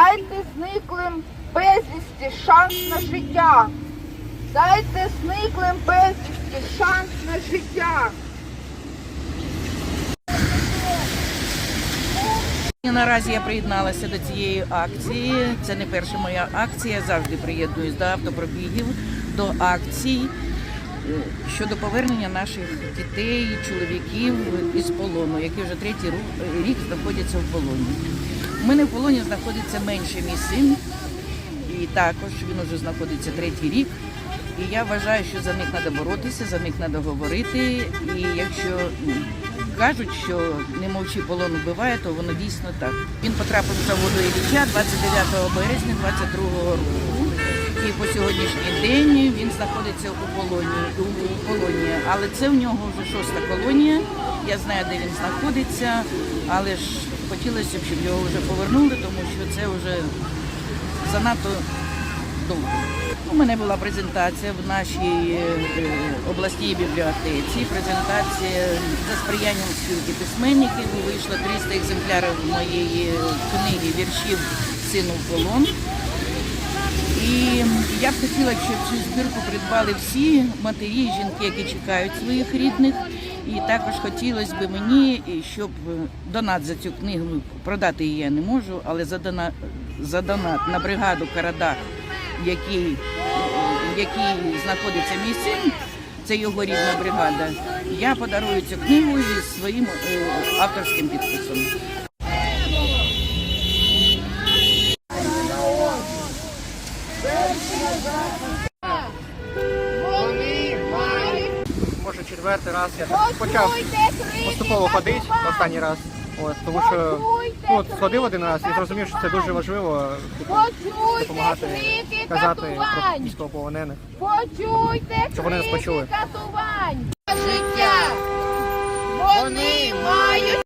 Дайте зниклим безвісті шанс на життя. Дайте зниклим безвісті шанс на життя. Наразі я приєдналася до цієї акції. Це не перша моя акція. Я завжди приєднуюсь до автопробігів, до акцій щодо повернення наших дітей, чоловіків із полону, які вже третій рік знаходяться в полоні. У мене в полоні знаходиться менше мій син, і також він уже знаходиться третій рік. І я вважаю, що за них треба боротися, за них треба говорити. І якщо кажуть, що не мовчи полон вбиває, то воно дійсно так. Він потрапив в заводу Ілліча 29 березня 22 року. І по сьогоднішній день він знаходиться у полоні, у полоні. Але це в нього вже шоста колонія. Я знаю, де він знаходиться, але ж хотілося б, щоб його вже повернули, тому що це вже занадто довго. У мене була презентація в нашій е, обласній бібліотеці. Презентація за сприянням спілки письменників. Вийшло 300 екземплярів моєї книги віршів Сину в полон. І я б хотіла, щоб цю збірку придбали всі матері жінки, які чекають своїх рідних. І також хотілося б мені, щоб е, донат за цю книгу продати її я не можу, але за донат, за донат на бригаду Карадах, в якій, знаходиться мій син, це його рідна бригада. Я подарую цю книгу зі своїм е, авторським підписом. Може четвертий раз я так почав поступово ходити останній раз. От, тому що ну, от сходив один раз і зрозумів, що це дуже важливо типу, допомагати казати про військовополонених. Почуйте Щоб вони нас почули. Життя. Вони мають